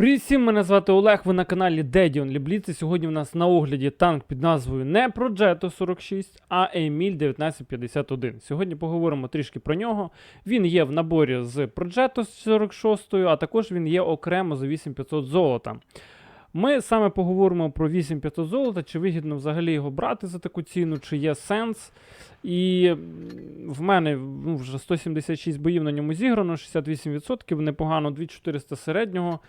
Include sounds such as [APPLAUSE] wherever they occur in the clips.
Привіт всім, мене звати Олег, ви на каналі Dedion Лібліці. Сьогодні в нас на огляді танк під назвою не Progetto 46, а Emil 1951. Сьогодні поговоримо трішки про нього. Він є в наборі з Progetto 46, а також він є окремо за 8500 золота. Ми саме поговоримо про 8500 золота, чи вигідно взагалі його брати за таку ціну, чи є сенс. І в мене ну, вже 176 боїв на ньому зіграно, 68%, непогано, 2400 середнього.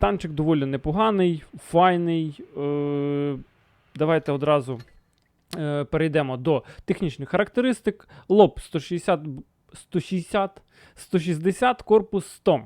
Танчик доволі непоганий, файний. Е, давайте одразу е, перейдемо до технічних характеристик. Лоб 160, 160, 160, корпус 100.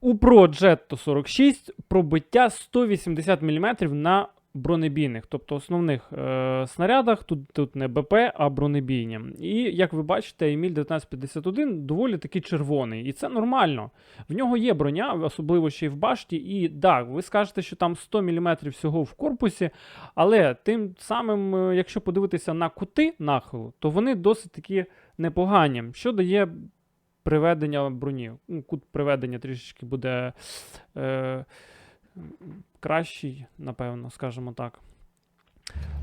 У Pro Jetto 46 пробиття 180 мм на бронебійних, тобто основних е, снарядах, тут, тут не БП, а бронебійні. І як ви бачите, Еміль 1951 доволі таки червоний. І це нормально. В нього є броня, особливо ще й в башті. І так, ви скажете, що там 100 мм всього в корпусі, але тим самим, е, якщо подивитися на кути нахилу, то вони досить таки непогані, що дає приведення броні. Ну, Кут приведення трішечки буде е, кращий, напевно, скажімо так.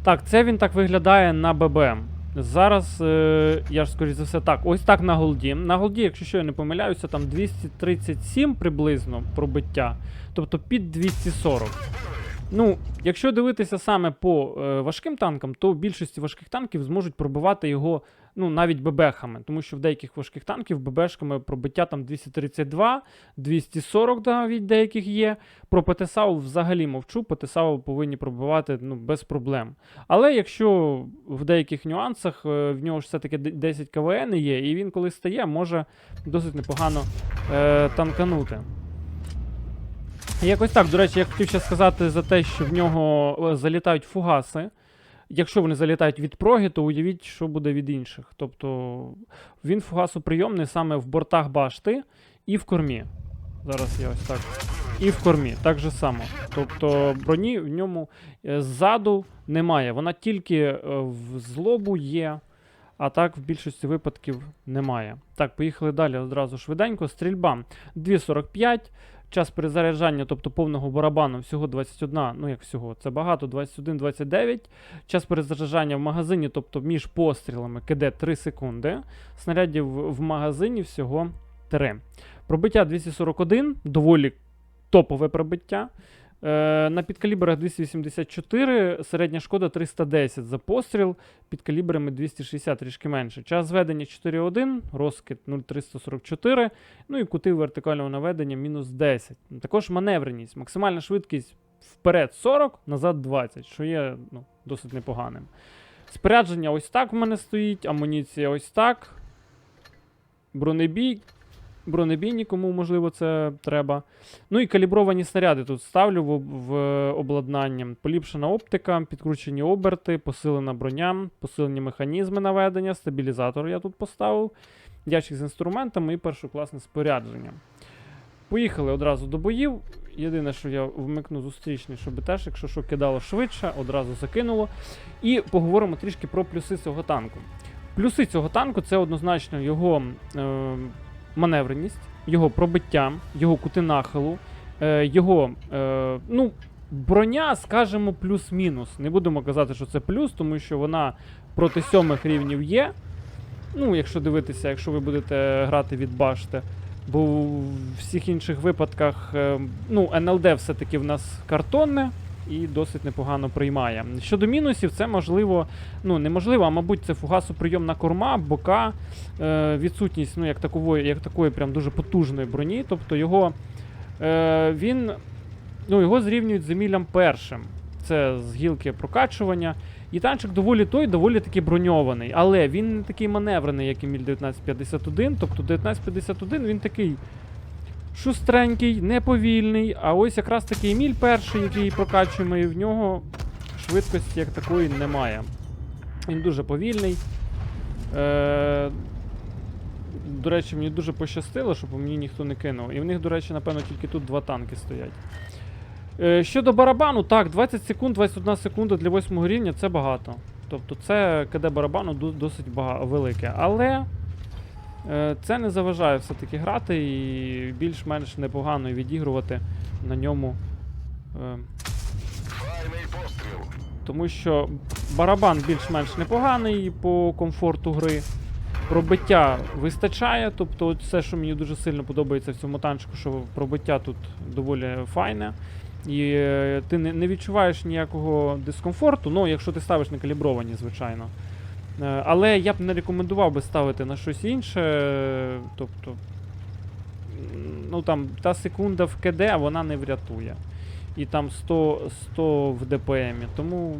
Так, це він так виглядає на ББ. Зараз, е, я ж скоріш за все, так, ось так на голді. На голді, якщо що я не помиляюся, там 237 приблизно пробиття, тобто під 240. Ну, якщо дивитися саме по е, важким танкам, то в більшості важких танків зможуть пробивати його ну, навіть бебехами, тому що в деяких важких танків бебешками пробиття там 232, 240 навіть деяких є. Про ПТСАУ взагалі мовчу, ПТСАУ повинні пробивати ну, без проблем. Але якщо в деяких нюансах е, в нього ж все-таки 10 КВН є, і він коли стає, може досить непогано е, танканути. Якось так, до речі, я хотів ще сказати за те, що в нього е, залітають фугаси. Якщо вони залітають від проги, то уявіть, що буде від інших. Тобто він фугасоприйомний саме в бортах башти і в кормі. Зараз я ось так. І в кормі, так же само. Тобто броні в ньому е, ззаду немає. Вона тільки е, в злобу є, а так в більшості випадків немає. Так, поїхали далі одразу швиденько. Стрільба 2.45. Час перезаряджання, тобто повного барабану, всього 21, ну як всього, це багато, 21-29. Час перезаряджання в магазині, тобто між пострілами КД 3 секунди. Снарядів в магазині всього 3. Пробиття 241, доволі топове пробиття. Е, на підкалібрах 284, середня шкода 310 за постріл, під калібрами 260 трішки менше. Час зведення 4.1, розкид 0,344, ну і кути вертикального наведення мінус 10. Також маневреність, максимальна швидкість вперед 40, назад 20, що є ну, досить непоганим. Спорядження ось так в мене стоїть, амуніція ось так. Бронебій. Бронебійні, кому можливо це треба. Ну і калібровані снаряди тут ставлю в, в обладнання. Поліпшена оптика, підкручені оберти, посилена броня, посилені механізми наведення, стабілізатор я тут поставив, ящик з інструментами і першокласне спорядження. Поїхали одразу до боїв. Єдине, що я вмикну зустрічний, щоб теж, якщо що кидало швидше, одразу закинуло. І поговоримо трішки про плюси цього танку. Плюси цього танку це однозначно його е, маневреність, його пробиття, його кути нахилу, е, його е, ну, броня, скажімо, плюс-мінус. Не будемо казати, що це плюс, тому що вона проти сьомих рівнів є. Ну, якщо дивитися, якщо ви будете грати від башти. Бо в всіх інших випадках, е, ну, НЛД все-таки в нас картонне і досить непогано приймає. Щодо мінусів, це можливо, ну неможливо, а мабуть, це фугасоприйомна корма, бока, е, відсутність ну, як такової, як такої прям дуже потужної броні. Тобто його е, він ну, його зрівнюють з Емілем першим. Це з гілки прокачування. І танчик доволі той, доволі таки броньований. Але він не такий маневрений, як Еміль 1951. Тобто 1951 він такий шустренький, неповільний. А ось якраз такий Еміль перший, який прокачуємо, і в нього швидкості як такої немає. Він дуже повільний. Е, до речі, мені дуже пощастило, щоб мені ніхто не кинув. І в них, до речі, напевно, тільки тут два танки стоять. Е, щодо барабану, так, 20 секунд, 21 секунда для 8 рівня це багато. Тобто це КД барабану досить велике. Але це не заважає все-таки грати і більш-менш непогано відігрувати на ньому. Е, тому що барабан більш-менш непоганий по комфорту гри. Пробиття вистачає, тобто все, що мені дуже сильно подобається в цьому танчику, що пробиття тут доволі файне. І е, ти не відчуваєш ніякого дискомфорту, ну, якщо ти ставиш на калібровані, звичайно. Е, Але я б не рекомендував би ставити на щось інше. Тобто, ну там та секунда в КД вона не врятує. І там 100, 100 в ДПМі. Тому,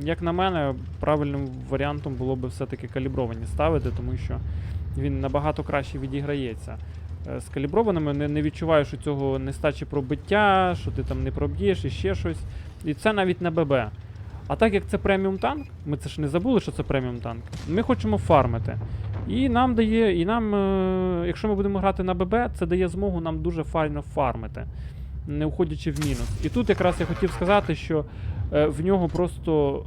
як на мене, правильним варіантом було б все-таки калібровані ставити, тому що він набагато краще відіграється. Е, З каліброваними не, не відчуваєш у цього нестачі пробиття, що ти там не проб'єш і ще щось. І це навіть на ББ. А так як це преміум танк, ми це ж не забули, що це преміум танк. Ми хочемо фармити. І нам дає, і нам, е, якщо ми будемо грати на ББ, це дає змогу нам дуже файно фармити, не уходячи в мінус. І тут якраз я хотів сказати, що е, в нього просто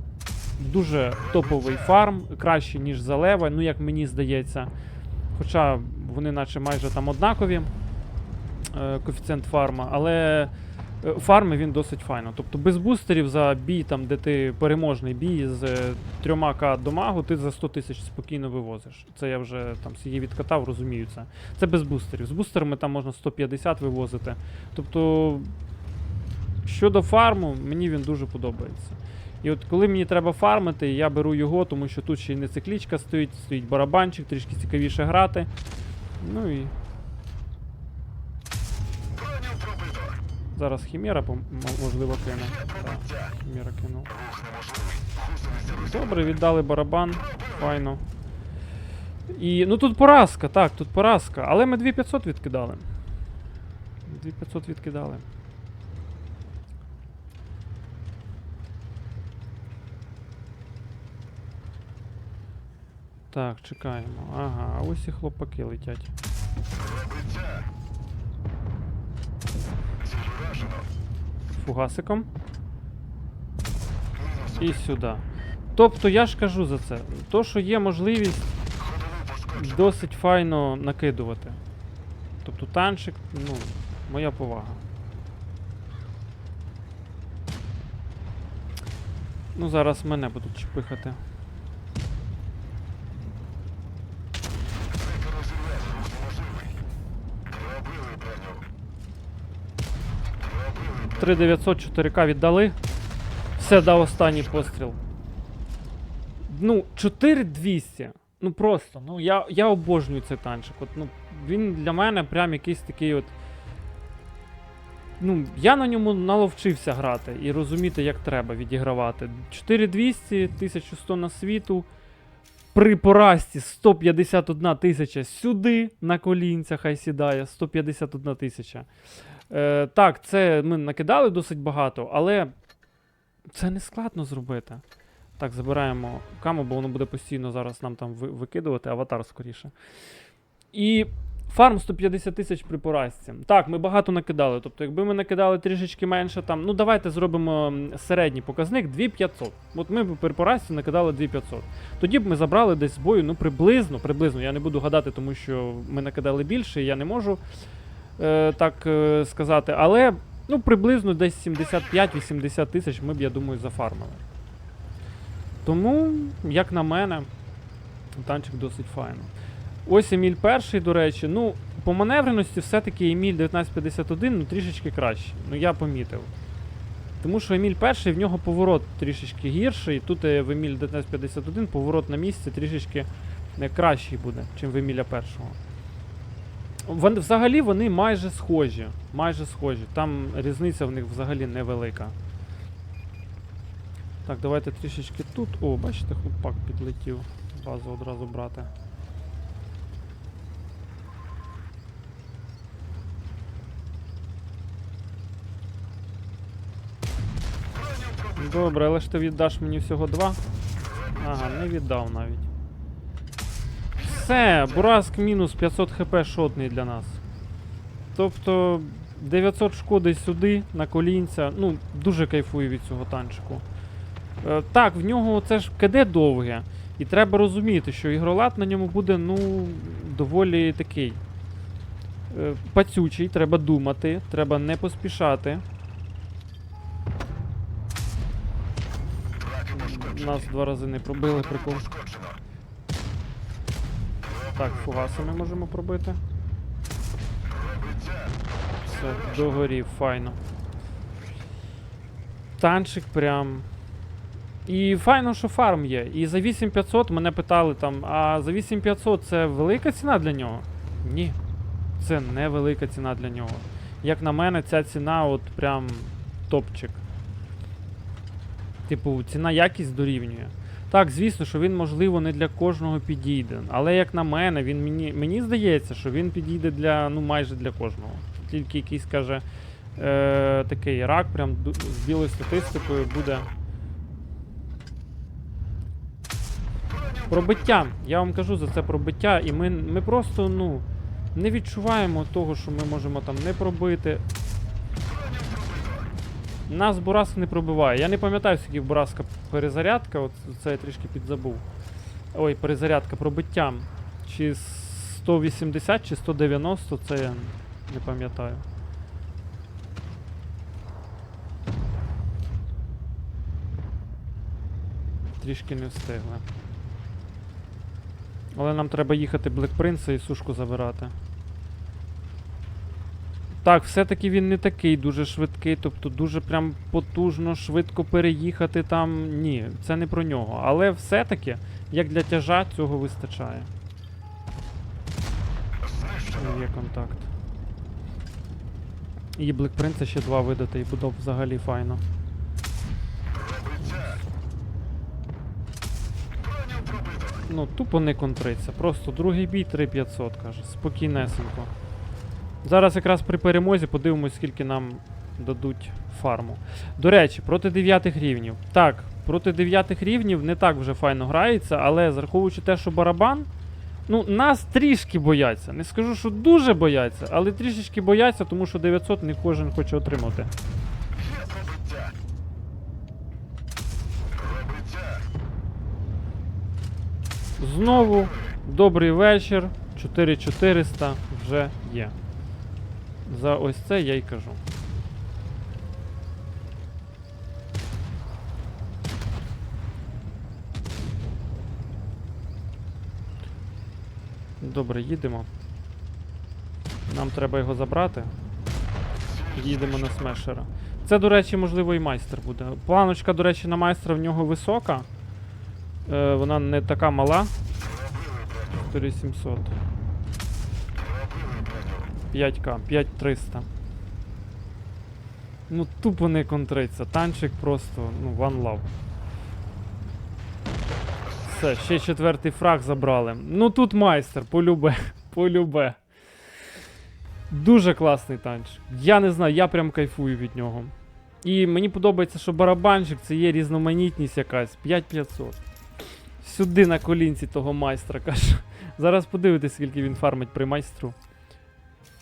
дуже топовий фарм, кращий, ніж залева, ну як мені здається. Хоча вони наче майже там однакові, е, коефіцієнт фарма, але фарми він досить файно. Тобто без бустерів за бій, там, де ти переможний бій з е, 3к домагу, ти за 100 тисяч спокійно вивозиш. Це я вже там її відкатав, розумію це. Це без бустерів. З бустерами там можна 150 вивозити. Тобто, щодо фарму, мені він дуже подобається. І от коли мені треба фармити, я беру його, тому що тут ще й не циклічка стоїть, стоїть барабанчик, трішки цікавіше грати. Ну і зараз Хімера, можливо, кине. Так, Хімера кинув. Добре, віддали барабан. Файно. І ну тут поразка, так, тут поразка. Але ми 2500 відкидали. 2500 відкидали. Так, чекаємо. Ага, ось і хлопаки летять. Фугасиком. І сюди. Тобто я ж кажу за це. То, що є можливість досить файно накидувати. Тобто танчик, ну, моя повага. Ну, зараз мене будуть чпихати. 3900 4К віддали. Все, дав останній постріл. Ну, 4200. Ну просто, ну я, я обожнюю цей танчик. От, ну, він для мене прям якийсь такий от. Ну, я на ньому наловчився грати і розуміти, як треба відігравати. 4200, 1100 на світу. При поразці 151 тисяча сюди на колінця, хай сідає, 151 тисяча. Е, так, це ми накидали досить багато, але це не складно зробити. Так, забираємо каму, бо воно буде постійно зараз нам там ви- викидувати, аватар скоріше. І фарм 150 тисяч при поразці. Так, ми багато накидали. Тобто, якби ми накидали трішечки менше, там, ну давайте зробимо середній показник 2500. От ми б при поразці накидали 2500. Тоді б ми забрали десь з бою, ну приблизно, приблизно. Я не буду гадати, тому що ми накидали більше, я не можу е, так е, сказати. Але ну, приблизно десь 75-80 тисяч ми б, я думаю, зафармили. Тому, як на мене, танчик досить файно. Ось Еміль перший, до речі. Ну, по маневреності все-таки Еміль 1951 ну, трішечки краще. Ну, я помітив. Тому що Еміль перший, в нього поворот трішечки гірший. Тут е, в Еміль 1951 поворот на місці трішечки е, кращий буде, ніж в Еміля першого. Взагалі вони майже схожі. Майже схожі. Там різниця в них взагалі невелика. Так, давайте трішечки тут. О, бачите, хлопак підлетів. Базу одразу брати. Добре, але ж ти віддаш мені всього два. Ага, не віддав навіть. Все, Бураск мінус 500 хп шотний для нас. Тобто 900 шкоди сюди, на колінця. Ну, дуже кайфую від цього танчику. Е, так, в нього це ж КД довге. І треба розуміти, що ігролад на ньому буде, ну, доволі такий. Е, Пацючий, треба думати, треба не поспішати. Нас два рази не пробили, прикол. Так, фугасами можемо пробити. Все, догорів, файно. Танчик прям. І файно, що фарм є. І за 8500 мене питали там, а за 8500 це велика ціна для нього? Ні. Це не велика ціна для нього. Як на мене, ця ціна от прям топчик. Типу, ціна якість дорівнює. Так, звісно, що він, можливо, не для кожного підійде. Але як на мене, він мені, мені здається, що він підійде для, ну, майже для кожного. Тільки якийсь каже, е, такий рак, прям з білою статистикою буде. Пробиття. Я вам кажу за це пробиття, і ми, ми просто, ну, не відчуваємо того, що ми можемо там не пробити. Нас Бураск не пробиває. Я не пам'ятаю, скільки Бураска перезарядка, от це я трішки підзабув. Ой, перезарядка пробиттям. Чи 180, чи 190, це я не пам'ятаю. Трішки не встигли. Але нам треба їхати Блек Принца і сушку забирати. Так, все-таки він не такий дуже швидкий, тобто дуже прям потужно, швидко переїхати там. Ні, це не про нього. Але все-таки, як для тяжа, цього вистачає. Знищено. Є контакт. І Блек Принца ще два видати, і буде взагалі файно. Ну, тупо не контриться. Просто другий бій 3500, каже. Спокійнесенько. Зараз якраз при перемозі подивимось, скільки нам дадуть фарму. До речі, проти 9 рівнів. Так, проти 9 рівнів не так вже файно грається, але зараховуючи те, що барабан. Ну, нас трішки бояться. Не скажу, що дуже бояться, але трішечки бояться, тому що 900 не кожен хоче отримати. Знову добрий вечір. 4400 вже є. За ось це я й кажу. Добре, їдемо. Нам треба його забрати. Їдемо на смешера. Це, до речі, можливо, і майстер буде. Планочка, до речі, на майстра в нього висока. Е, вона не така мала. 4700. Пробили броню. 5К, 5300. Ну, тупо не контриться. Танчик просто, ну, one love. Все, ще четвертий фраг забрали. Ну тут майстер, полюбе, [LAUGHS] полюбе. Дуже класний танчик. Я не знаю, я прям кайфую від нього. І мені подобається, що барабанчик це є різноманітність якась. 5500. Сюди на колінці того майстра каже. Зараз подивитись, скільки він фармить при майстру.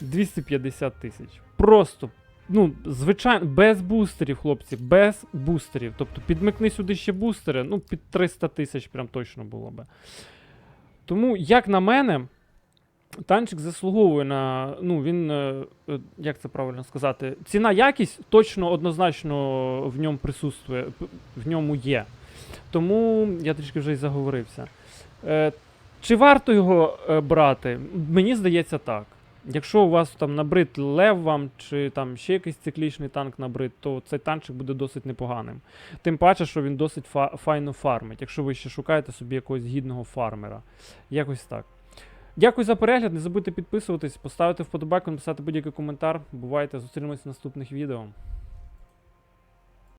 250 тисяч. Просто, ну, звичайно, без бустерів, хлопці, без бустерів. Тобто підмикни сюди ще бустери, ну, під 300 тисяч прям точно було би. Тому, як на мене, танчик заслуговує на. Ну, він, е, е, як це правильно сказати, ціна якість точно однозначно в ньому присутствує, в ньому є. Тому я трішки вже й заговорився. Е, чи варто його брати? Мені здається, так. Якщо у вас там набрид лев вам, чи там ще якийсь циклічний танк набрид, то цей танчик буде досить непоганим. Тим паче, що він досить фа- файно фармить, якщо ви ще шукаєте собі якогось гідного фармера. Якось так. Дякую за перегляд. Не забудьте підписуватись, поставити вподобайку, написати будь-який коментар. Бувайте, зустрінемось в наступних відео.